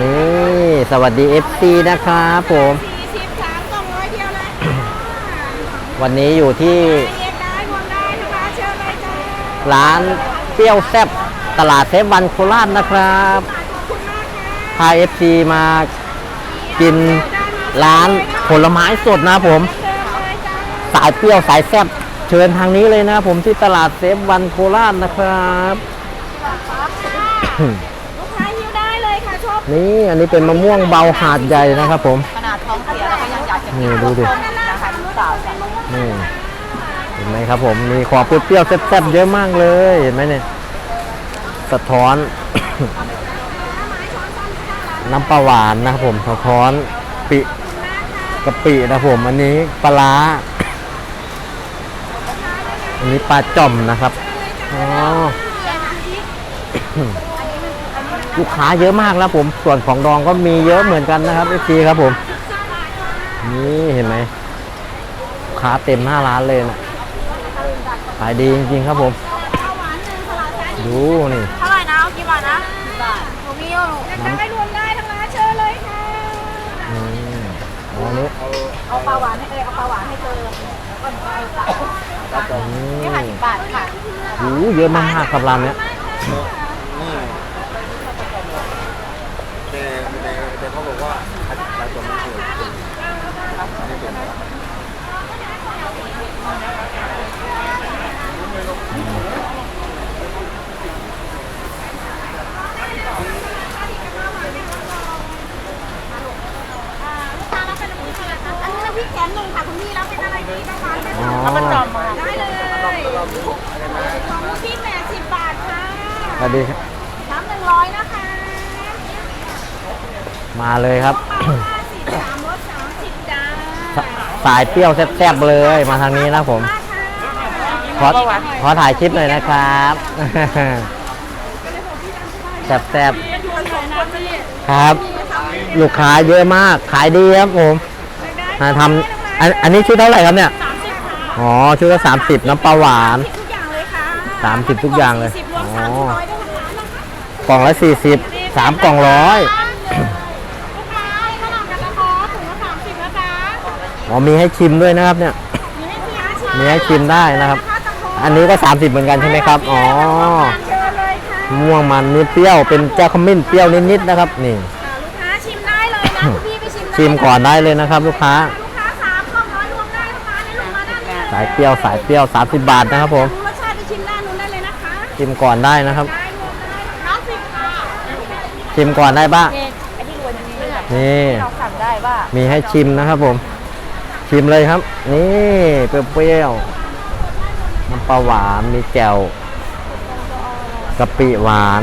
นี่สวัสดี FC นะครับผมสี่สิบสามกล่องร้อยเดียวเลยค่ะวันนี้อยู่ที่เรียกได้รวมได้นะคะเชิญเลยจ้าร้านเปรี้ยวแซ่บตลาดเซฟวันโคราชนะครับขอบคุณมากค่ะพา FC มากินร้านผลไม้สดนะครับผม เชิญเลยจ้าสายเปรี้ยวสายแซ่บเชิญทางนี้เลยนะครับผมที่ตลาดเซฟวันโคราชนะครับลูกค้า นี่อันนี้เป็นมะม่วงเบาหาดใหญ่นะครับผม ขนาดท้องเสียแล้วก็ยังอยากจะนี่ดูดิ นะคะลูกสาวจ้ะนี่เห็นไหมครับผม มีความเปรี้ยวๆแซ่บๆเยอะมากเลย เห็นไหมเนี่ย สะท้อน น้ำปลาหวานนะครับผม สะท้อนปิกะปินะครับผม อันนี้ปลาร้า อันนี้ปลาจ่อมนะครับ อ๋อ ลูกค้าเยอะมากแล้วผม ส่วนของดองก็มีเยอะเหมือนกันนะครับเอซีครับผม นี่เห็นไหมลูกค้าเต็มหน้าร้านเลยนะขายดีจริงๆครับผม ดูนี่เท่าไหร่นะเอากี่บาทนะบาทหนูมีอยู่เรียกได้รวมได้ทั้งร้านเชิญเลยค่ะอืมอันนี้เอาปลาหวานให้เอยเอาปลาหวานให้เธอแล้วก็หนูเอาปลาอืมนี่ค่ะสิบบาทค่ะโอ้เยอะมากครับร้านเนี้ย นี่แต่แต่แต่เขาบอกว่า หลายคนไม่เคยเป็นไม่เป็นอันนี้น้ำพริกแกงหนุ่มค่ะคุณพี่แล้วเป็นอะไรดีบ้างคะอ๋อเอามาจอมมา ได้เลยของลูกพี่แปดสิบบาทค่ะสวัสดีครับน้ำหนึ่งร้อยนะคะ มาเลยครับห้าสิบ สามรสสามสิบจ้าสสายเปรี้ยวแซ่บๆเลยมาทางนี้นะผมขอขอถ่ายคลิปหน่อยนะครับ แซ่บๆครับ ลูกค้าเยอะมากขายดีครับผมมาทำอันอันนี้ชุดเท่าไหร่ครับเนี่ย สามสิบค่ะอ๋อชุดละสามสิบน้ำปลาหวาน ทุกอย่างเลยค่ะสามสิบทุกอย่างเลยสิบรวมอ๋อสามสิบร้อยด้วยนะคะกล่องละสี่สิบสามกล่องร้อย ลูกค้าข้าวหลามกันนะคะถุงละสามสิบนะจ๊ะ อ๋อมีให้ชิมด้วยนะครับเนี่ยมีให้พี่อาชิมมีให้ชิมได้นะครับ อันนี้ก็ 30 เหมือนกันใช่ไหมครับ อ๋อเชิญเลยค่ะม่วงมันนิดเปรี้ยว เป็นแจ้ขมิ้นเปรี้ยวนิดๆนะครับ นี่ ลูกค้าชิมได้เลยนะคุณพี่ไปชิมได้ชิมก่อนได้เลยนะครับ ลูกค้า ลูกค้าสามกล่องร้อยรวมได้ลูกค้าในลูกมาด้านนี้สายเปรี้ยวสายเปรี้ยว 30 บาทนะครับผมรู้รสชาติไปชิมด้านนู้นได้เลยนะคะชิมก่อนได้นะครับ ได้รวมได้น้องสิบค่ะชิมก่อนได้บ้างไอ้ที่รวยอย่างนี้เลยนี่ เราสั่งได้ว่า มีให้ชิมนะครับผม ชิมเลยครับ นี่เปรี้ยวๆน้ำปลาหวานมีแจ่วกะปิหวาน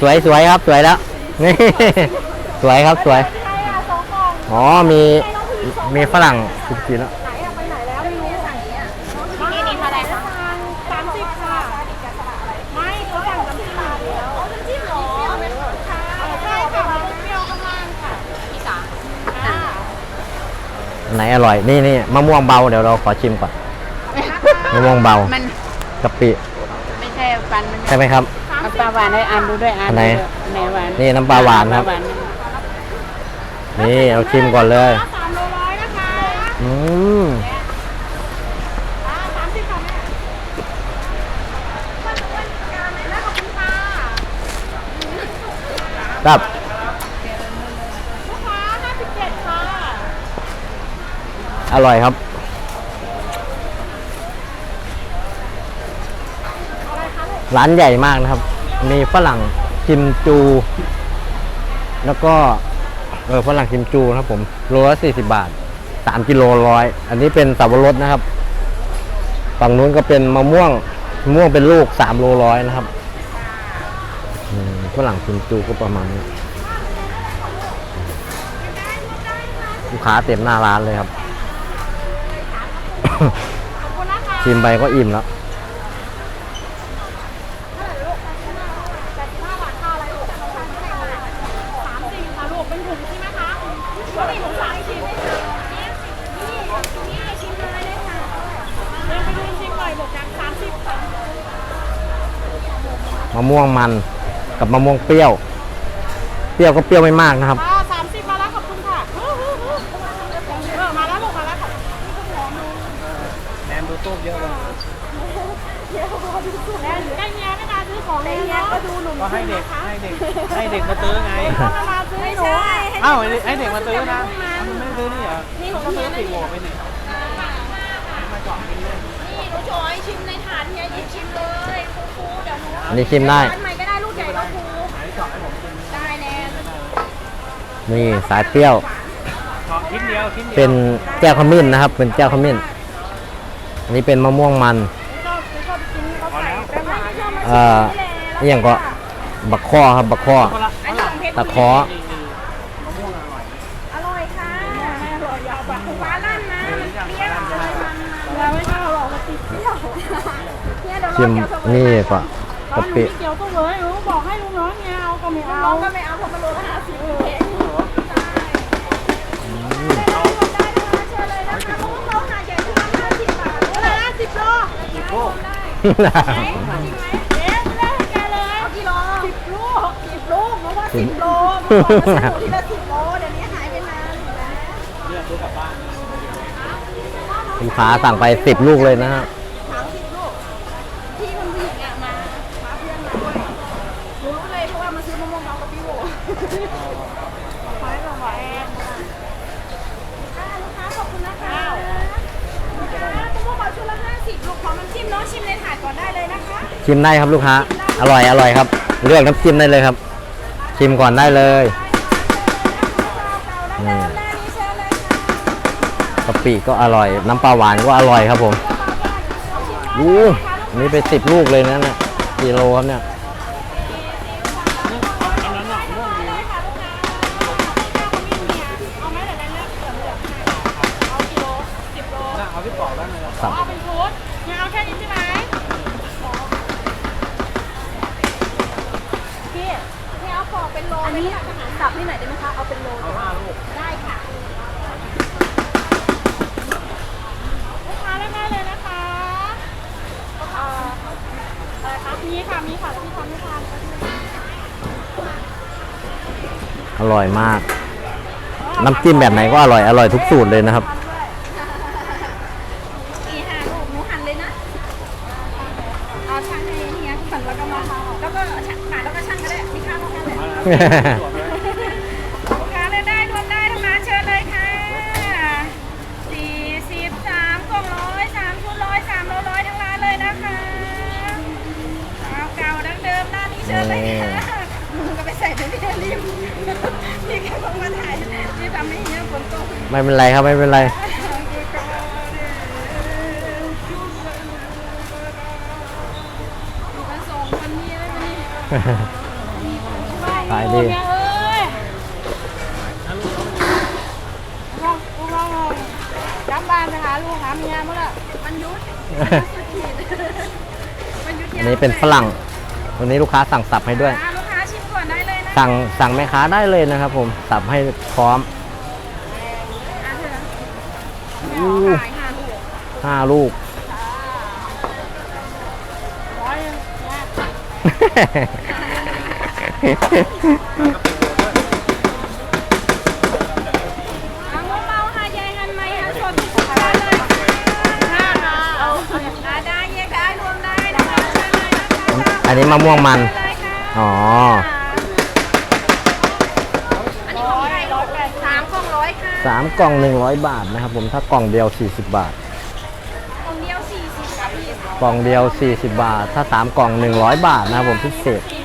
สวยสวยครับสวยแล้ว นี่ สวยครับสวย อ๋อมีมีฝรั่งกินกินแล้ว ไหนอะไปไหนแล้วไม่รู้สั่งนี้อะ ที่นี่เท่าไหร่คะ สามสิบค่ะไม่เขาสั่งน้ำจิ้มมาแล้วน้ำจิ้มเหรอค่ะใช่ค่ะมันเปรี้ยวข้างล่างค่ะ ที่สาม ค่ะ อัน ไหนอร่อยนี่นี่มะม่วงเบาเดี๋ยวเราขอชิมก่อน มะม่วงเบา มันกะปิไม่ใช่ฟันมันใช่ไหมครับเอาปลาหวานให้อันดูด้วยอันอันไหนไหนหวานนี่น้ำปลาหวานครับปลหวานนี่เราชิมก่อนเลยสามโลร้อยนะคะอืมสามสิบค่ะแม่แล้วขอบคุณค่ะครับ ลูกค้าห้าสิบเจ็ดค่ะ อร่อยครับร้านใหญ่มากนะครับ มีฝรั่งกิมจู แล้วก็เออฝรั่งกิมจูนะครับผมโลละสี่สิบาทสามกิโลร้อยอันนี้เป็นสับปะรดนะครับ ฝั่งนู้นก็เป็นมะม่วงมะม่วงเป็นลูกสามโลร้อยนะครับฝรั่งกิมจูก็ประมาณนี้ลูกค้าเต็มหน้าร้านเลยครับ ขอบคุณนะคะ ชิมไปก็อิ่มแล้วแปดสิบห้าบาทค่าอะไรลูกสามสิบค่ะลูกเป็นถุงใช่ไหมคะปกติถุงสามสิบนี่นี่นี่ชิมเลยเลยค่ะเดินไปดูชิมหน่อยบอกกันสามสิบค่ะมะม่วงมันกับมะม่วงเปรี้ยว เปรี้ยวก็เปรี้ยวไม่มากนะครับ ซื้อนี่เหรอนี่ของซื้อสี่โมงไปนี่นี่หนูโชว์ให้ชิมในถาดเฮียหยิบชิมเลยครูๆเดี๋ยวหนูอันนี้ชิมได้อันใหม่ก็ได้ลูกใหญ่ก็ครูได้แน่นี่สายเปรี้ยว ขอชิ้นเดียวชิ้นเดียวเป็นแก้วขมิ้นนะครับ เป็นแก้วขมิ้น อันนี้เป็นมะม่วงมันชอบชอบกินเขาใส่แป้งหวานชอบมาเอ่ออหย่างก็บักข้อครับบักข้อ คนละอันนี้ของเพชรตะเคาะ ชิมเราเกี่ยวกับนี่ก่อนตอกะนหนูปิไม่เกี่ยวก็เลยหนูบอกให้ลุงน้อยไงเอาก็ไม่เอาลุงก็ไม่เอาเพราะมันโลละห้าสิบเองสิบโลสิบโลกจริงไหมเอ๊ะไม่ได้ให้แกเลยกี่โลสิบลูกสิบลูกเพราะว่าสิบโลเมื่อก่อนมันสนุกทีละสิบโลเดี๋ยวนี้หายไปนานเห็นไหมเลือกซื้อกลับบ้านลูกค้าสั่งไปสิบลูกเลยนะฮะสามสิบลูกพี่คนผู้หญิงอะมาพาเพื่อนมาด้วยรู้เลยเพราะว่ามาซื้อมะม่วงเอากับพี่โวไว้ก่อนไว้ค่ะลูกค้าขอบคุณนะคะมะม่วงเบาชุดละห้าสิบลูกขอน้ำจิ้มเน้องชิมในถาดก่อนได้เลยนะคะ ชิมได้ครับลูกค้า อร่อยอร่อยครับ เลือกน้ำจิ้มได้เลยครับ ชิมก่อนได้เลยกะปิก็อร่อย น้ำปลาหวานก็อร่อยครับผมอู้อันนี่ไปสิบลูกเลยนะเนี่ยกิโลครับเนี่ย เอาปอกเป็นโลอันนี้สับที่ไหนได้ไหมคะ เอาเป็นโลเอาห้าลูกได้ค่ะลูกค้าได้ไหมเลยนะคะเอ่ออะไรคะมีค่ะมีค่ะที่ทำไม่ทานก็ที่อร่อยมาก น้ำจิ้มแบบไหนก็อร่อย อร่อยทุกสูตรเลยนะครับ อีห่าลูกหนูหั่นเลยนะ เอาช่างให้เฮียหั่นแล้วก็มาแล้วก็ช่างขายแล้วก็ช่างก็ได้มีค่าเท่ากันแห ลูกค้าเลยได้รวมได้ทั้งนั้นเชิญเลยค่ะสี่สิบสามกล่องร้อยสามชุดร้อยสามโลร้อยทั้งร้านเลยนะคะเอาเก่าดั้งเดิมร้านนี้เชิญเลยค่ะมึงก็ไปใส่ในนี่รีบรีบแค่ลงมาถ่ายรีบทำให้เฮียฝนตกไม่เป็นไรครับไม่เป็นไรมาส่ง วันนี้เลยวันนี้ขายดีเอ้ยลูกลูกน้องกลับบ้านไปหาลูกหาเมียมั้งล่ะมันยุดมันยุดอันนี้เป็นฝรั่ง วันนี้ลูกค้าสั่งสับให้ด้วยลูกค้าชิมก่อนได้เลยนะสั่งสั่งแม่ค้าได้เลยนะครับผม สับให้พร้อม อะเถอะอู้ขายห้าลูกห้าลูก ร้อยเนี่ย เอาเบาๆหาใหญ่หันไหมหาสดทุกคนเลยค่ะเอาค่ะได้แยกได้รวมได้นะคะเชิญเลยนะคะอันนี้มะม่วงมันเลยค่ะอ๋อ อันนี้ของไทยร้อยแปดสามกล่องร้อยค่ะสามกล่องหนึ่งร้อยบาทนะครับผม ถ้ากล่องเดียว 40 บาท กล่องเดียวสี่สิบค่ะพี่กล่องเดียว 40 บาท ถ้าสามกล่อง 100 บาทนะครับผมพิเศษ สี่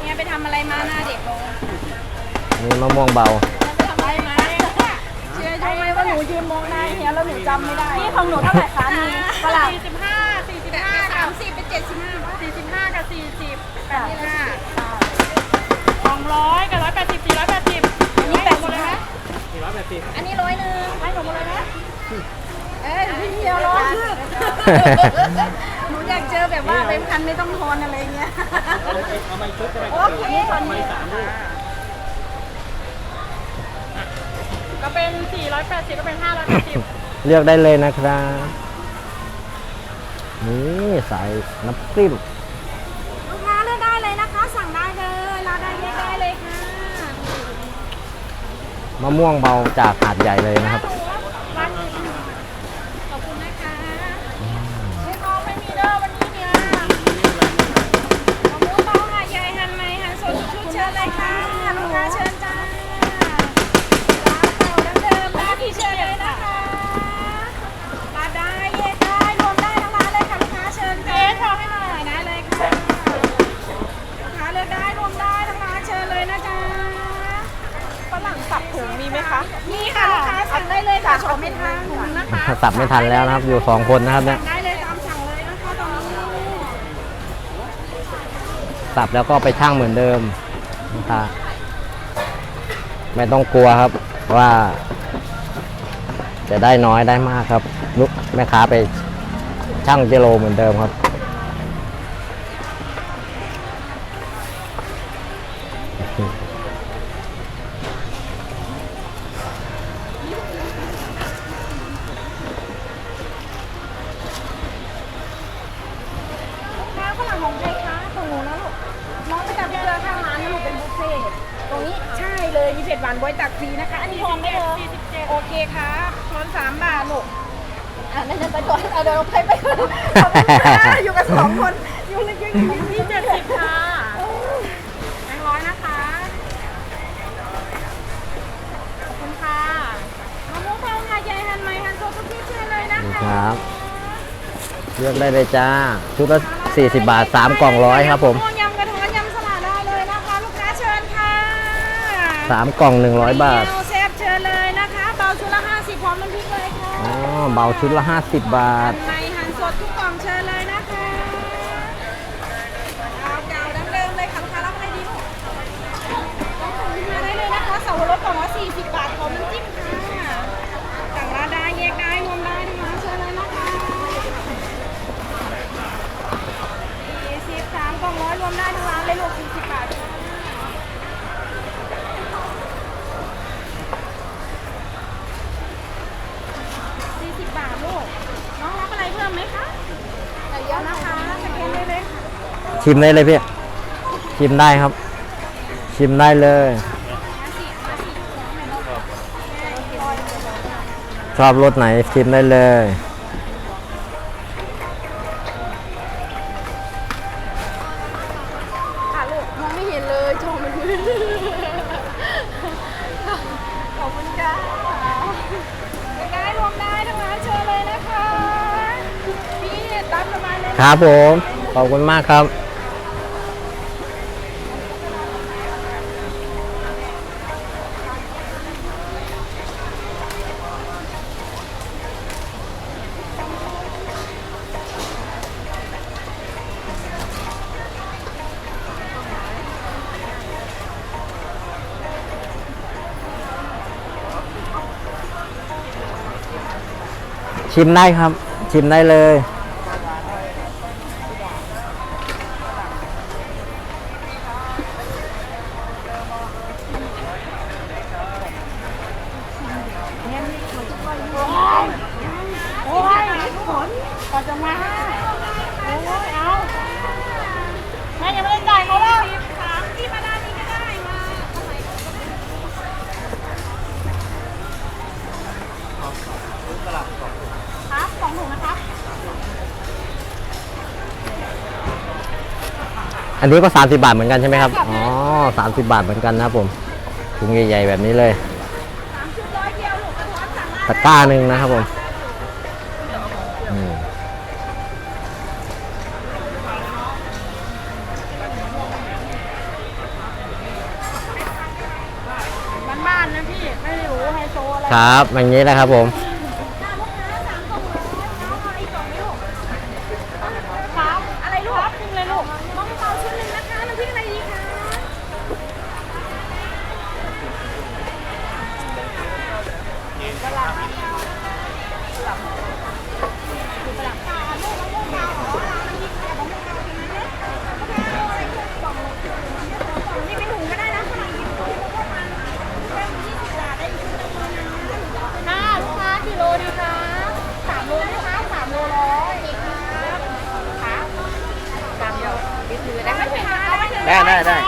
เฮียไปทำอะไรมาหน้าเด็กลงนี่มะม่วงเบา ไปทำอะไรมาเชื่อใช่ไหมว่าหนูยืนมองหน้าเฮียแล้วหนูจำไม่ได้ นี่ของหนูเท่าไหร่คะนี่ฝรั่งสี่สิบห้าสี่สิบห้าสามสิบเป็นเจ็ดสิบห้าสี่สิบห้ากับสี่สิบแปดสิบห้าสองร้อยกับร้อยแปดสิบสี่ร้อยแปดสิบอันนี้แปดสิบเลยไหมสี่ร้อยแปดสิบอันนี้ร้อยหนึ่งให้หนูหมดเลยนะ เอ้ยพี่เดียวร้อนหนูอยากเจอแบบว่าเป็นพันไม่ต้องทอนอะไรเงี้ยโอเคตอนนี้ก็เป็น 480 ก็เป็น 580 เลือกได้เลยนะครับ นี่ใส่น้ำจิ้มลูกค้าเลือกได้เลยนะคะ สั่งได้เลยรอได้เรียกได้เลยค่ะ มะม่วงเบาจากหาดใหญ่เลยนะครับ ไหมคะมีค่ะลูกค้าสั่งได้เลยค่ะชมไม่ทันนะคะสับไม่ทันแล้วนะครับ อยู่สองคนนะครับเนี่ยสั่งได้เลยตามสั่งเลยนะคะตอนนี้สับแล้วก็ไปช่างเหมือนเดิมนะครับไม่ต้องกลัวครับว่า จะได้น้อยได้มากครับลูกแม่ค้าไปช่างกิโลเหมือนเดิมครับ รงนี้ ใช่เลยมีเผ็ดหวานบวยตักฟรีนะคะ อันนี้ทอนได้เลยโอเคครับทอนสามบาทลูกอะนั่นจะไปก่อนเอาเดี๋ยวไปไปก่อนขอบคุณค่ะอยู่กันสองคนอยู่เลยยังอยู่ที่เจ็ดสิบค่ะแบงค์ร้อยนะคะขอบคุณค่ะมะม่วงเบาค่ะยายหันไหมหันโซทุกที่เชิญเลยนะนี่คะครับ เลือกได้เลยจ้าชุดละ40 บาท 3 กล่องร้อยครับผม 3กล่อง100บาทเดียวแซ่บเชิญเลยนะคะ เบาชุดละ50พร้อมน้ำพริกเลยค่ะอ๋อ เบาชุดละ50บาทในหันสดทุกกล่องเชิญเลยนะคะเอาเก่าดั้งเดิมเลยค่ะลูกค้ารับอะไรดีลูกต้องสั่งขึ้นมาได้เลยนะคะเสาวรสกล่องละ40 บาทพร้อมน้ำจิ้มค่ะสั่งร้านได้แยกได้รวมได้ทั้งร้านเชิญเลยนะคะ40 3กล่องร้อยรวมได้ทั้งร้านเลยลูก40 บาทค่ะ 40 บาท ลูก น้องรับอะไรเพิ่มไหมคะใส่เยอะนะคะสแกนได้เลยค่ะชิมได้เลยพี่ชิมได้ครับ ชิมได้เลย ชอบรสไหนชิมได้เลย ครับผม ขอบคุณมากครับ ชิมได้ครับ ชิมได้เลย โอ้ยโอ้ยฝนก่อนจะมาโอ้ยเอาแม่ยังไม่ได้จ่ายเขาเลยถามที่มาด้านนี้ก็ได้มาครับสองถุงนะครับอันนี้ก็ 30 บาทเหมือนกันใช่ไหมครับ อ๋อ 30 บาทเหมือนกันนะครับผมถุงใหญ่ๆแบบนี้เลย ตะกร้าหนึ่งนะครับผมอืมบ้านๆนะพี่ ไม่ได้หรูไฮโซอะไร ครับอย่างนี้นะครับผม ได้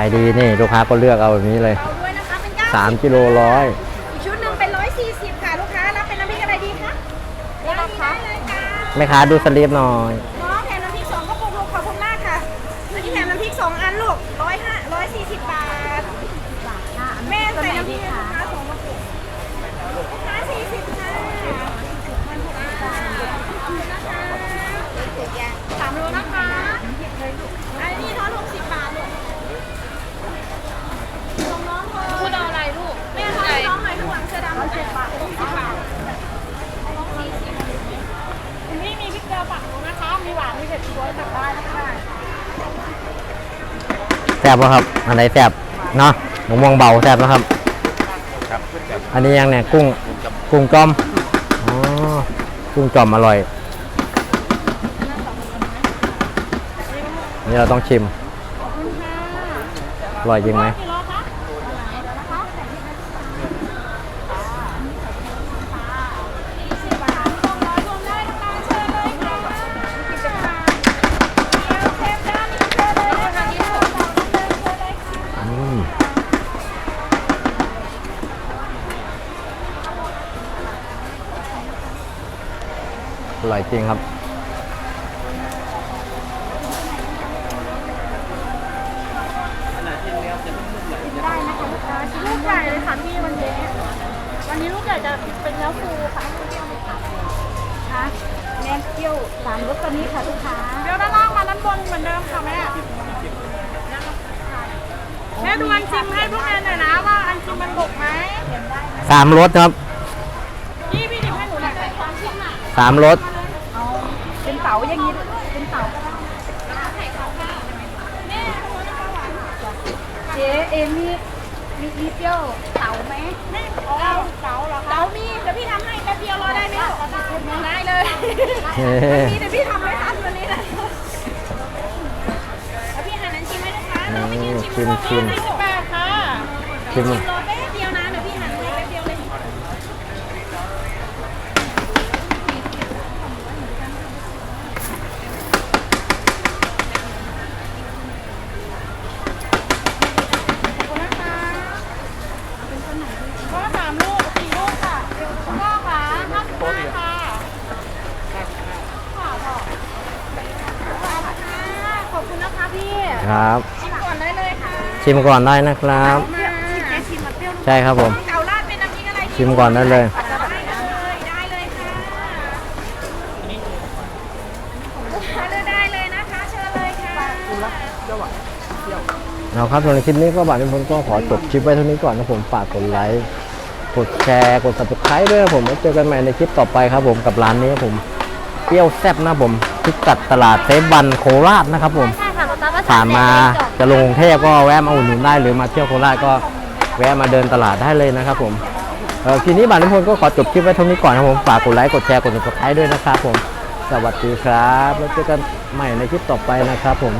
าทขายดีนี่ลูกค้าก็เลือกเอาแบบนี้เลย เอาด้วยนะคะเป็นเก้า3กิโลร้อยอีกชุดหนึ่งเป็นร้อยสี่สิบค่ะลูกค้ารับเป็นน้ำพริกอะไรดีคะนี่นะคะได้เลยค่ะ แม่ค้าดูสลิปหน่อย น้องแถมน้ำพริกสองกระปุกลูกขอบคุณมากค่ะอันนี้แถมน้ำพริกสองอันลูกร้อยห้าร้อยสี่สิบบาทแม่ใส่น้ำพริกให้ลูกค้าสองกระปุกลูกค้าสี่สิบค่ะสามโลนะคะ อันนี้ทอนหกสิบบาทลูกส่งน้องเลยพูดเอาอะไรลูกแม่ทอนให้น้องหน่อยข้างหลังเสื้อดำร้อยเจ็ดบาทหกสิบบาทน้องสี่สิบคุณพี่มีพริกเกลือปักหนูนะคะ มีหวาน มีเผ็ดช่วยตักได้นะคะ แซ่บปะครับ อันไหนแซ่บเนาะมะม่วงเบาแซ่บนะครับ ครับอันนี้ยังเนี่ยกุ้งกุ้งจอมอ๋อกุ้งจอมอร่อยนี่เราต้องชิมอร่อยจริงไหม อร่อยจริงครับ ได้นะคะลูกค้าลูกใหญ่เลยค่ะพี่วันนี้ วันนี้ลูกใหญ่จะเป็นเนื้อฟูค่ะคะแม่เกี้ยวสามรสตัวนี้ค่ะลูกค้าเดี๋ยวด้านล่างมาด้านบนเหมือนเดิมค่ะแม่แม่ดูอันชิมให้พวกแม่หน่อยนะว่าอันชิมมันบกไหมสามรสครับ พี่พี่ดิบให้หนูหน่อยความชิมอะ สามรส เอาเป็นเต๋าอย่างนี้เป็นเต๋าก็ได้เจ๊เอมมีมีมีเปรี้ยวเต๋าไหมไม่อ๋อเก๋าเหรอคะเก๋ามีเดี๋ยวพี่ทำให้แป๊บเดียวรอได้ไหมลูกได้เลยเฮ้มีเดี๋ยวพี่ทำไม่ทันวันนี้เลยแล้วพี่หันอันชิมให้ลูกค้าน้องไปยืนชิมชิมชิมให้สิบบาทค่ะชิม ชิมรอแป๊บเดียวนะเดี๋ยวพี่หันให้แป๊บเดียวเลย ก็สามลูกสี่ลูกค่ะก็ค่ะห้าสิบห้าค่ะค่ะพ่อขอบคุณนะคะพี่ ครับ ชิมก่อนได้เลยค่ะ ชิมก่อนได้นะครับมาชิมชิมมาเปรี้ยวใช่ครับผม เก่าราดเป็นน้ำพริกอะไรดีชิมก่อนได้เลย ได้เลยได้เลยค่ะลูกค้าเลือกได้เลยนะคะเชิญเลยค่ะเอาครับสำหรับคลิปนี้ก็บาทนิพนธ์ก็ขอจบคลิปไว้เท่านี้ก่อนนะผมฝากกดไลค์กดแชร์กด subscribe ด้วยนะผมแล้วเจอกันใหม่ในคลิปต่อไปครับผมกับร้านนี้ครับผมเปรี้ยวแซ่บนะผมพิกัดตลาดเซฟบันโคราชนะครับผม ใช่ค่ะตาก็ ผ่านมาจะลงกรุงเทพก็แวะมาอุดหนุนได้หรือมาเที่ยวโคราชก็แวะมาเดินตลาดได้เลยนะครับผมทีนี้บาทนิพนก็ขอจบคลิปไว้เท่านี้ก่อนนะผมฝากกดไลค์กดแชร์กดติดตามด้วยนะครับผมสวัสดีครับ แล้วเจอกันใหม่ในคลิปต่อไปนะครับผม